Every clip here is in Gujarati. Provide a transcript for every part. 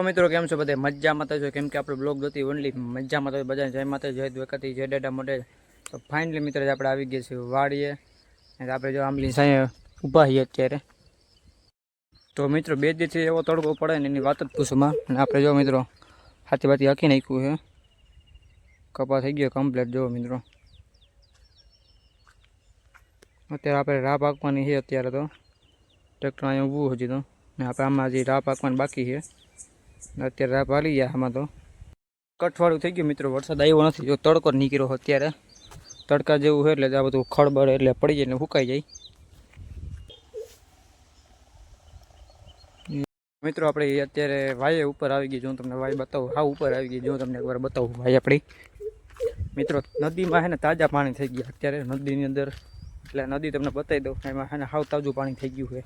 તો મિત્રો, કેમ છો બધા? મજામાં તો છો? કેમ કે આપણે બ્લોગ જોતી ઓનલી મજામાં તો બધા જય માતા જય દ્વારકાથી જય ડેડા મોઢે. તો ફાઇનલી મિત્રો, આજે આપણે આવી ગયા છીએ વાડીએ. અને આપણે જો આંબલી સાંયે ઊભા છીએ અત્યારે. તો મિત્રો, બે દિવસથી એવો તડકો પડે ને એની વાત જ પૂછમાં અને આપણે જો મિત્રો હાથી બાથી આખી નાખ્યું છે. કપા થઈ ગયો કમ્પ્લીટ જો મિત્રો. અત્યારે આપણે રાહ પાકવાની છે અત્યારે તો. ટ્રેક્ટર અહીંયા ઊભું હજી તો. ને આપણે આમાં હજી રાહ પાકવાની બાકી છે. અત્યારે રાપ હાલી ગયા આમાં તો. કઠવાળું થઈ ગયું મિત્રો, વરસાદ આવ્યો નથી. જો તડકો નીકળ્યો અત્યારે. તડકા જેવું હોય એટલે આ બધું ખળબળ એટલે પડી જાય એટલે સુકાઈ જાય. મિત્રો, આપણે અત્યારે વાય ઉપર આવી ગઈ. જો હું તમને વાય બતાવું, હા, ઉપર આવી ગઈ. જો તમને એકવાર બતાવું વાય આપણી. મિત્રો, નદીમાં છે ને તાજા પાણી થઈ ગયા અત્યારે. નદીની અંદર, એટલે નદી તમને બતાવી દઉં એમાં છે ને હાવ તાજું પાણી થઈ ગયું છે.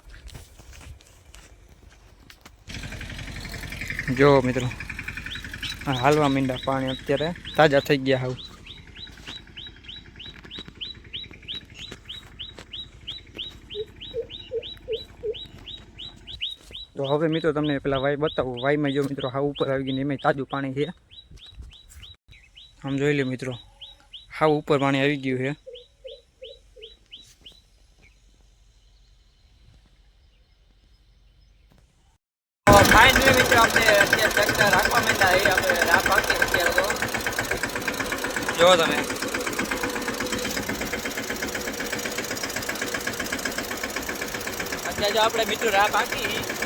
જો મિત્રો હાલવા મીંડા પાણી અત્યારે તાજા થઈ ગયા હાવ. તો હવે મિત્રો તમને પેલા વાય બતાવું. વાયમાં જો મિત્રો હાવ ઉપર આવી ગયું એમાં તાજું પાણી છે. આમ જોઈ લો મિત્રો, હાવ ઉપર પાણી આવી ગયું છે. ફાઇનલી મિત્રો આપણે અત્યારે ટ્રેક્ટર રાખવા માંડ્યા એ આપણે રાહ પાકી અત્યારે તો જો તમે. અત્યારે જો આપણે મિત્રો રાહ પાકી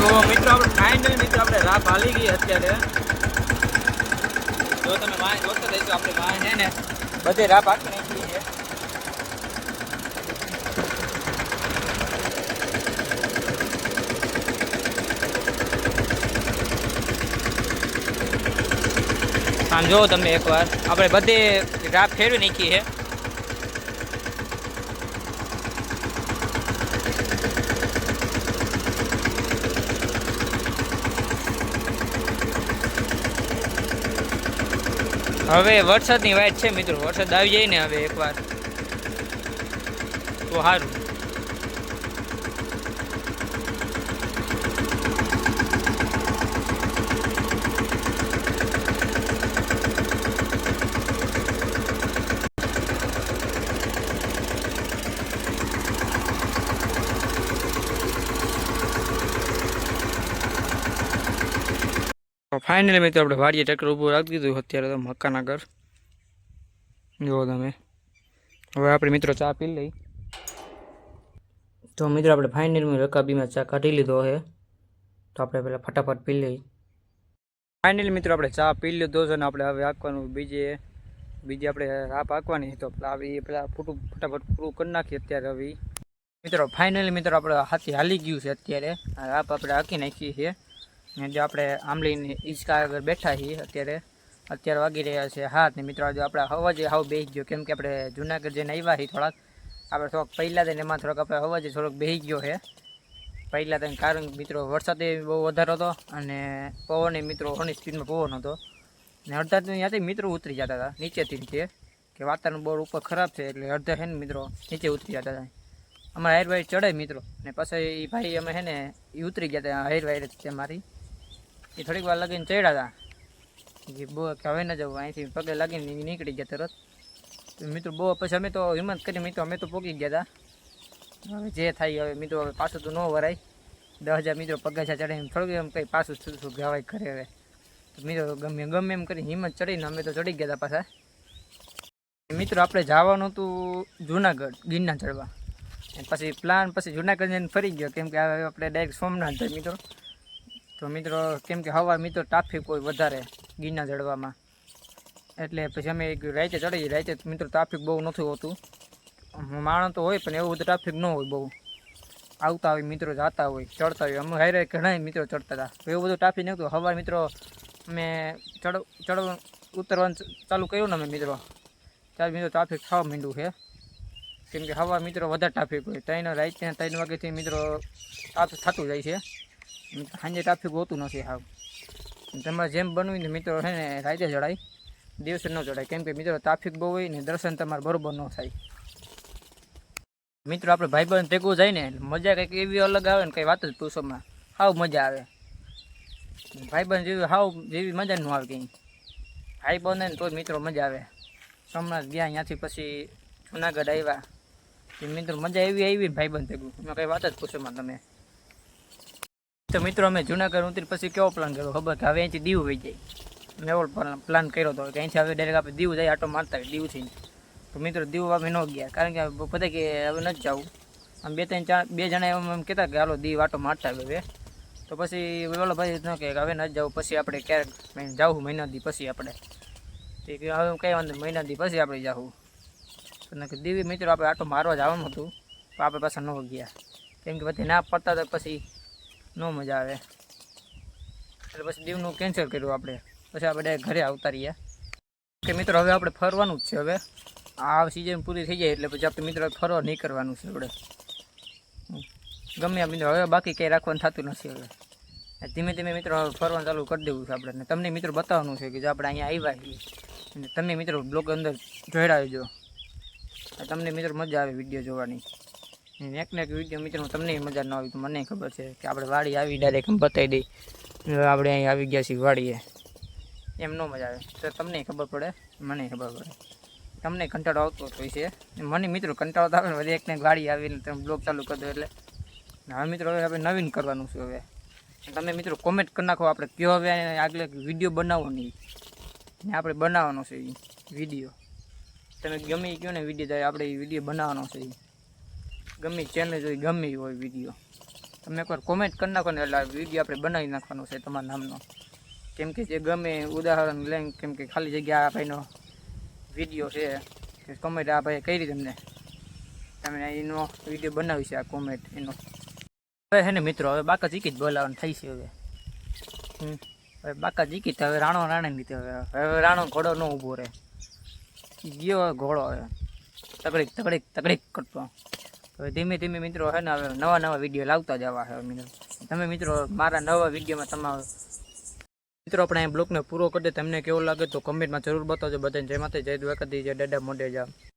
તો મિત્રો આપણે ફાઇનલ આપણે હાલી ગઈ અત્યારે. જો તમે વાય જોતા રહેજો આપણે વાય છે ને બધે રાપ પાકી નાખી છે આમ જો તમે એકવાર, આપણે બધે રાપ ફેરવી નાખી છે હવે વરસાદની વાત છે મિત્રો વરસાદ આવી જાય ને હવે એકવાર. તો સારું ફાઇનલી મિત્રો, આપણે વાડીએ ટ્રેક્ટર ઊભું રાખી દીધું. અત્યારે તો મકાન ઘર જુઓ તમે. હવે આપણે મિત્રો ચા પી લઈ. તો મિત્રો, આપણે ફાઇનલી રકાબીમાં ચા કાઢી લીધો છે. તો આપણે પહેલાં ફટાફટ પી લઈ. ફાઇનલી મિત્રો, આપણે ચા પી લીધો છે અને આપણે હવે આપવાનું બીજે બીજે આપણે રાહ પાકવાની તો આવી પેલા ફૂટું ફટાફટ પૂરું કરી નાખીએ અત્યારે હવે. મિત્રો ફાઇનલી મિત્રો, આપણે હાથી હાલી ગયું છે અત્યારે. આ રાહ આપણે હાકી નાખીએ છીએ. ને જો આપણે આંબલીની ઈચકા આગળ બેઠા છીએ અત્યારે અત્યારે વાગી રહ્યા છે હાથ ને મિત્રો જો આપણે હવાજે હાવ બેસી ગયો, કેમ કે આપણે જુનાગઢ જઈને આવ્યા છીએ થોડાક. આપણે થોડોક પહેલાં થઈને એમાં થોડોક આપણે હવાજે થોડોક બેસી ગયો છે. પહેલાં થઈને કારણ મિત્રો વરસાદ બહુ વધારે હતો અને પવન મિત્રો ઘણી સ્પીડમાં પવન હતો. ને અડધા તો ત્યાંથી મિત્રો ઉતરી જતા હતા, નીચેથી નીચે કે વાતાવરણ બહુ ઉપર ખરાબ છે એટલે અડધા છે ને મિત્રો નીચે ઉતરી જતા હતા. અમારા હાઈર વાઈર ચડે મિત્રો, ને પછી એ ભાઈ અમે છે ને એ ઉતરી ગયા હતા હાઈર વાઈર છે મારી. એ થોડીક વાર લગીને ચડ્યા હતા જે બહુ હવે ન જવું, અહીંથી પગે લાગીને નીકળી ગયા તરત. મિત્રો બહુ, પછી અમે તો હિંમત કરી, મિત્રો અમે તો પોકી ગયા હતા હવે જે થાય હવે, મિત્રો હવે પાછું તો ન વરાય. દસ હજાર મિત્રો પગાછા ચડીને થોડું એમ કંઈ પાછું શું ગાવાય કરે હવે. તો મિત્રો ગમે ગમે એમ કરી હિંમત ચડીને અમે તો ચડી ગયા હતા પાછા. મિત્રો આપણે જવાનું હતું જુનાગઢ ગિરના ચડવા. પછી પ્લાન પછી જુનાગઢ ફરી ગયો, કેમ કે આપણે ડાયરેક્ટ સોમનાથ જાય મિત્રો. તો મિત્રો, કેમ કે હવા મિત્રો ટ્રાફિક હોય વધારે ગીરના ચડવામાં એટલે પછી અમે રાતે ચડી રાતે મિત્રો ટ્રાફિક બહુ નથી હોતું. માણસ તો હોય, પણ એવું બધું ટ્રાફિક ન હોય બહુ. આવતા હોય, મિત્રો જતા હોય, ચડતા હોય. અમે હારે ઘણા મિત્રો ચડતા હતા. એવું બધું ટ્રાફિક નહોતું. હવા મિત્રો અમે ચડ ચડ, ઉતરવાનું ચાલુ કર્યું ને અમે મિત્રો. ત્યારે મિત્રો ટ્રાફિક થવા માંડ્યું છે. કેમ કે હવા મિત્રો વધારે ટ્રાફિક હોય ત્રણ રાતના ત્રણ વાગ્યાથી મિત્રો ટ્રાફિક થતું જાય છે. સાંજે ટ્રાફિક હોતું નથી હાવ. તમારે જેમ બનવું ને મિત્રો છે ને રાતે ચડાય દિવસે ન ચડાય કેમ કે મિત્રો ટ્રાફિક બહુ હોય ને, દર્શન તમારે બરોબર ન થાય. મિત્રો, આપણે ભાઈબંધ ભેગું જાય ને મજા કંઈક એવી અલગ આવે ને કંઈ વાત જ પૂછોમાં. હાવ મજા આવે. ભાઈબંધ જેવી, હાવ જેવી મજા ન આવે કંઈ. ભાઈબંધ ને તો મિત્રો મજા આવે. સોમનાથ ગયા ત્યાંથી પછી જુનાગઢ આવ્યા. મિત્રો, મજા એવી આવી ભાઈ ભાઈબંધ ભેગું. એમાં કંઈ વાત જ પૂછોમાં તમે. તો મિત્રો, અમે જુનાગઢ ઉતરી પછી કેવો પ્લાન કર્યો? ખબર? કે હવે અહીંથી દીવ વહી જાય. મેં એવો પ્લાન કર્યો હતો કે અહીંથી હવે ડાયરેક્ટ આપણે દીવ જાય આટો મારતા દીવ થઈને. તો મિત્રો, દીવ અમે ન ગયા. કારણ કે બધા કે હવે નથી જવું. આમ બે ત્રણ ચાર બે જણા એમ એમ કહેતા કે, હાલો, દીવ આટો મારતા હવે. તો પછી ઓલો ભાઈ ન કે, હવે નથી જવું. પછી આપણે ક્યારેક જાવું મહિના દી પછી આપણે. તે કે, હવે કંઈ વાંધો મહિના દી પછી આપણે જાવું અને દીવી મિત્રો, આપણે આટો મારવા જવાનું હતું. તો આપણે પાછા ન ગયા. કેમ કે પછી ના પડતા તો પછી ન મજા આવે. એટલે પછી દીવનું કેન્સલ કર્યું આપણે. પછી આપણે ઘરે આવતા રહ્યા. કે મિત્રો, હવે આપણે ફરવાનું જ છે હવે. આ સિઝન પૂરી થઈ જાય એટલે પછી આપણે મિત્રો ફરવા નહીં કરવાનું છે આપણે. ગમે મિત્રો, હવે બાકી કંઈ રાખવાનું થતું નથી હવે. ધીમે ધીમે મિત્રો હવે ફરવાનું ચાલુ કરી દેવું છે આપણે તમને મિત્રો બતાવવાનું છે કે જો આપણે અહીંયા આવ્યા છીએ. અને તમે મિત્રો બ્લોગ અંદર જોડાવજો તમને મિત્રો મજા આવે વીડિયો જોવાની. અને એક વીડિયો મિત્રો તમને મજા ન આવી તો મને ખબર છે કે આપણે વાડી આવી ડાયરેક્ટ બતાવી દઈ આપણે અહીં આવી ગયા છીએ વાડીએ. એમ ન મજા આવે. તો તમને ખબર પડે, મને ખબર પડે. તમને કંટાળો આવતો હોય છે. મને મિત્રો કંટાળો આવે ને એક એક ગાડી આવીને તમે બ્લોગ ચાલુ કરી દો એટલે. ને હવે મિત્રો હવે આપણે નવીન કરવાનું છે હવે. તમે મિત્રો કોમેન્ટ કરી નાખો આપણે કયો હવે આગળ વીડિયો બનાવો નહીં ને આપણે બનાવવાનો છે વીડિયો તમે ગમે કહો ને વીડિયો આપણે એ વીડિયો બનાવવાનો છે. ગમે ચેનલ જોઈ ગમે હોય વીડિયો તમે એકવાર કોમેન્ટ કરી નાખો ને એટલે વીડિયો આપણે બનાવી નાખવાનો છે તમારા નામનો. કેમ કે જે ગમે ઉદાહરણ લઈને કેમ કે ખાલી જગ્યા આ ભાઈનો વીડિયો છે કે કોમેન્ટ આ ભાઈ કરી તમને. તમે એનો વીડિયો બનાવી છે આ કોમેન્ટ એનો. હવે છે ને મિત્રો, હવે બાકા ચીકી જ બોલાવવાનું થઈ છે હવે. હવે બાકા તો હવે રાણો રાણે લીધે હવે. હવે રાણો ઘોડો ન ઊભો રહે. ગયો ઘોડો હવે. તકડીક તકડીક તકડીક કરતો. હવે ધીમે ધીમે મિત્રો છે ને, હવે નવા નવા વીડિયો લાવતા જવા છે મિત્રો તમે મિત્રો મારા નવા વિડીયોમાં તમારો મિત્રો આપણે અહીં બ્લોગને પૂરો કરી તમને કેવો લાગે તો કમેન્ટમાં જરૂર બતાવજો બધાને. જય માતા જય દ્વારકાધી જય દાદા મોઢે જા.